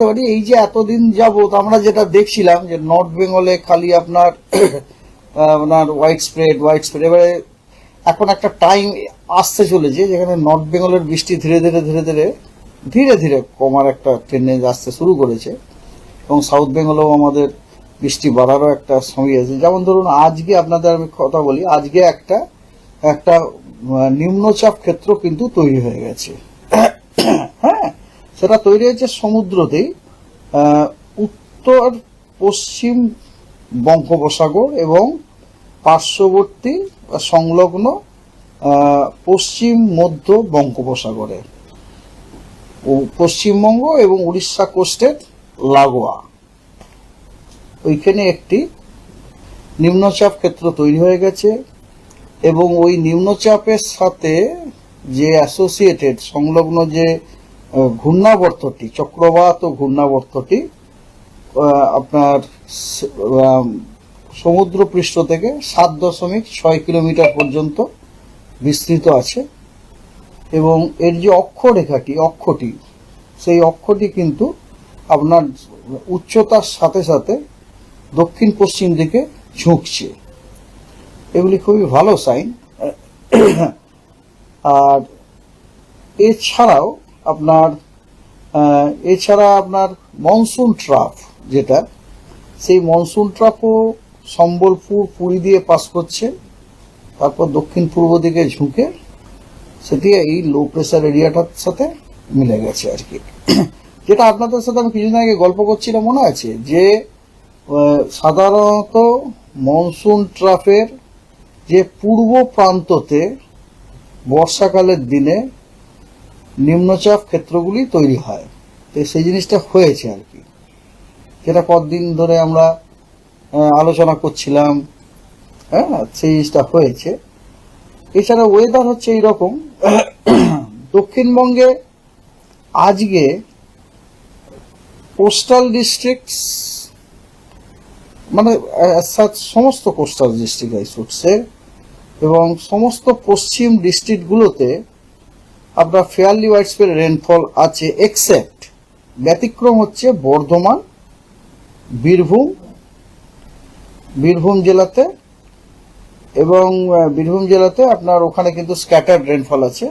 পারি, এই যে এতদিন যাবত আমরা যেটা দেখছিলাম যে নর্থ বেঙ্গলে খালি আপনার আপনার হোয়াইট স্প্রেড হোয়াইট স্প্রেড এবারে এখন একটা টাইম আসতে চলেছে যেখানে নর্থ বেঙ্গলের বৃষ্টি ধীরে ধীরে ধীরে ধীরে ধীরে ধীরে কমার একটা টেন্ডেন্স আসতে শুরু করেছে। এবং সাউথ বেঙ্গলেও আমাদের বৃষ্টি বাড়ারও একটা সময় আছে। যেমন ধরুন, আজকে আপনাদের আমি কথা বলি, আজকে একটা একটা নিম্নচাপ ক্ষেত্র কিন্তু তৈরি হয়ে গেছে। হ্যাঁ? সেটা তৈরি হয়েছে সমুদ্রতেই উত্তর, পশ্চিম বঙ্গোপসাগর এবং পার্শ্ববর্তী সংলগ্ন পশ্চিম, মধ্য বঙ্গোপসাগরে। পশ্চিমবঙ্গ এবং উড়িষ্যা কোস্টের লাগোয়া। ওইখানে একটি নিম্নচাপ ক্ষেত্র তৈরি হয়ে গেছে এবং ওই নিম্নচাপের সাথে যে অ্যাসোসিয়েটেড সংলগ্ন যে ঘূর্ণাবর্তটি, চক্রবাত ও ঘূর্ণাবর্তটি আপনার সমুদ্র পৃষ্ঠ থেকে সাত দশমিক ছয় কিলোমিটার পর্যন্ত বিস্তৃত আছে। এবং এর যে অক্ষরেখাটি, অক্ষটি, সেই অক্ষটি কিন্তু আপনার উচ্চতার সাথে সাথে দক্ষিণ পশ্চিম দিকে ঝুঁকছে। এগুলি খুবই ভালো সাইন আর এছাড়াও আপনার এছাড়া আপনার মনসুন ট্রাফ যেটা, সেই মনসুন ট্রাফও সম্বলপুর পুরী দিয়ে পাস করছে, তারপর দক্ষিণ পূর্ব দিকে ঝুঁকে, সেটি এই লো প্রেশার এরিয়াটার সাথে মিলে গেছে আর কি যেটা আপনাদের সাথে আমি কিছুদিন আগে গল্প করছিলাম, মনে আছে? যে সাধারণত মনসুন ট্রাফের যে পূর্ব প্রান্ততে বর্ষাকালের দিনে নিম্নচাপ ক্ষেত্রগুলি তৈরি হয়। তো সেই জিনিসটা হয়েছে আর কি। যেটা কতদিন ধরে আমরা আলোচনা করছিলাম হ্যাঁ সেই জিনিসটা হয়েছে। এছাড়া ওয়েদার হচ্ছে এইরকম। দক্ষিণবঙ্গে আজকে কোস্টাল ডিস্ট্রিক্টস মানে সমস্ত কোস্টাল ডিস্ট্রিক্ট এবং সমস্ত পশ্চিম ডিস্ট্রিক্টগুলোতে আপনার ফেয়ারলি হোয়াইট স্প্রেড রেনফল আছে এক্সেপ্ট ব্যতিক্রম হচ্ছে বর্ধমান, বীরভূম বীরভূম জেলাতে এবং বীরভূম জেলাতে আপনার ওখানে কিন্তু স্ক্যাটার্ড রেনফল আছে।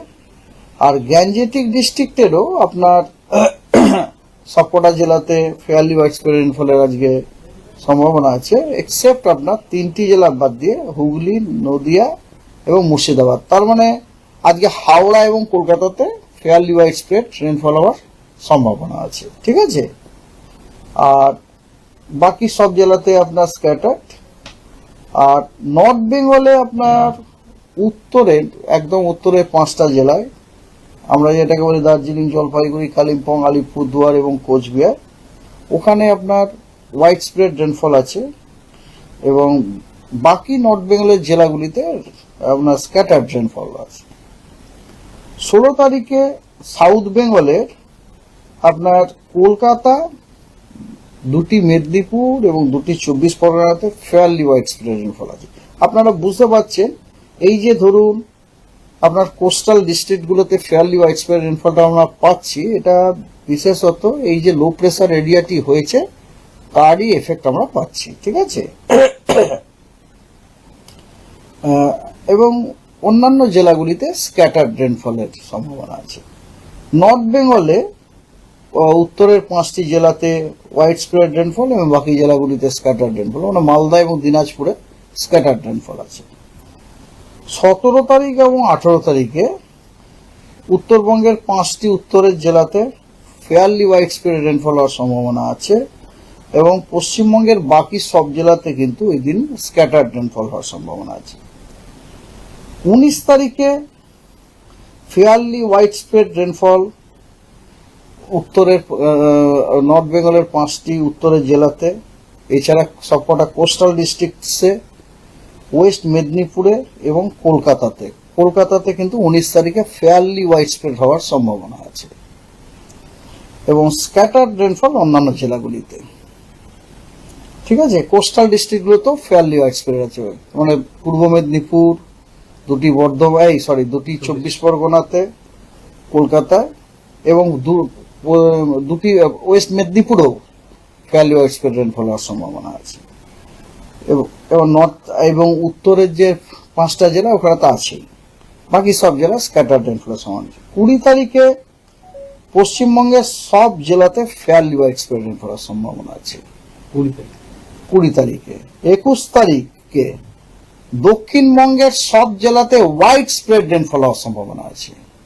আর গ্যাঞ্জেটিক ডিস্ট্রিক্টেরও আপনার সবকটা জেলাতে ফেয়ারলি হোয়াইট স্প্রেড রেনফলের আজকে সম্ভাবনা আছে এক্সেপ্ট আপনার তিনটি জেলা বাদ দিয়ে হুগলি, নদিয়া এবং মুর্শিদাবাদ। তার মানে আজকে হাওড়া এবং কলকাতাতে ফেয়ারলি ওয়াইড স্প্রেড রেনফল হওয়ার সম্ভাবনা আছে, ঠিক আছে? আর বাকি সব জেলাতে আপনার স্ক্যাটার্ড। আর নর্থ বেঙ্গলে আপনার উত্তরে, একদম উত্তরে পাঁচটা জেলায়, আমরা যেটাকে বলি দার্জিলিং, জলপাইগুড়ি, কালিম্পং, আলিপুরদুয়ার এবং কোচবিহার। ওখানে আপনার হোয়াইট স্প্রেড রেনফল আছে এবং বাকি নর্থ বেঙ্গলের জেলাগুলিতে আপনার স্ক্যাটার্ড রেনফল আছে। ষোলো তারিখে সাউথ বেঙ্গলের আপনার কলকাতা, দুটি মেদিনীপুর এবং দুটি চব্বিশ পরগনাতে ফেয়ারলি হোয়াইট স্প্রেড রেনফল আছে আপনারা বুঝতে পারছেন, এই যে ধরুন আপনার কোস্টাল ডিস্ট্রিক্টগুলোতে ফেয়ারলি হোয়াইট স্প্রেড রেনফলটা আমরা পাচ্ছি, এটা বিশেষত এই যে লো প্রেসার এরিয়াটি হয়েছে, তারই এফেক্ট আমরা পাচ্ছি, ঠিক আছে? এবং অন্যান্য জেলাগুলিতে স্ক্যাটার্ড রেনফলের সম্ভাবনা আছে। নর্থ বেঙ্গলে উত্তরের পাঁচটি জেলাতে হোয়াইট স্প্রেড রেনফল এবং বাকি জেলাগুলিতে স্ক্যাটার্ড রেনফল মানে মালদা এবং দিনাজপুরে স্ক্যাটার্ড রেনফল আছে। সতেরো তারিখ এবং আঠারো তারিখে উত্তরবঙ্গের পাঁচটি উত্তরের জেলাতে ফেয়ারলি হোয়াইট স্প্রেড রেনফল হওয়ার সম্ভাবনা আছে এবং পশ্চিমবঙ্গের বাকি সব জেলাতে কিন্তু ওই দিন স্ক্যাটার্ড রেনফল হওয়ার সম্ভাবনা আছে। উনিশ তারিখে ফেয়ারলি হোয়াইট স্প্রেড রেনফল উত্তরের নর্থ বেঙ্গলের পাঁচটি উত্তরের জেলাতে, এছাড়া সবকটা কোস্টাল ডিস্ট্রিক্টসে ওয়েস্ট মেদিনীপুরে এবং কলকাতাতে। কলকাতাতে কিন্তু উনিশ তারিখে ফেয়ারলি হোয়াইট স্প্রেড হওয়ার সম্ভাবনা আছে। এবং স্ক্যাটার্ড রেনফল অন্যান্য জেলাগুলিতে। ঠিক আছে? কোস্টাল ডিস্ট্রিক্টগুলোতেও ফেয়ারলি হোয়াইট স্প্রেড আছে। মানে পূর্ব মেদিনীপুর দুটি বর্ধমান এই সরি দুটি চব্বিশ। পরগনাতে কলকাতায় এবং দু দুটি ওয়েস্ট মেদিনীপুরেও স্প্রেড রেনফল হওয়ার সম্ভাবনা আছে। এবং এবং নর্থ এবং উত্তরের যে পাঁচটা জেলা ওখানে তো আছেই। বাকি সব জেলা স্ক্যাটার রেনফলের সম্ভাবনা কুড়ি তারিখে পশ্চিমবঙ্গের সব জেলাতে ওয়াইড স্প্রেড রেনফল হওয়ার সম্ভাবনা আছে। কুড়ি তারিখ। কুড়ি তারিখে। একুশ তারিখে দক্ষিণবঙ্গের সব জেলাতে হোয়াইট স্প্রেড রেনফল হওয়ার সম্ভাবনা আছে।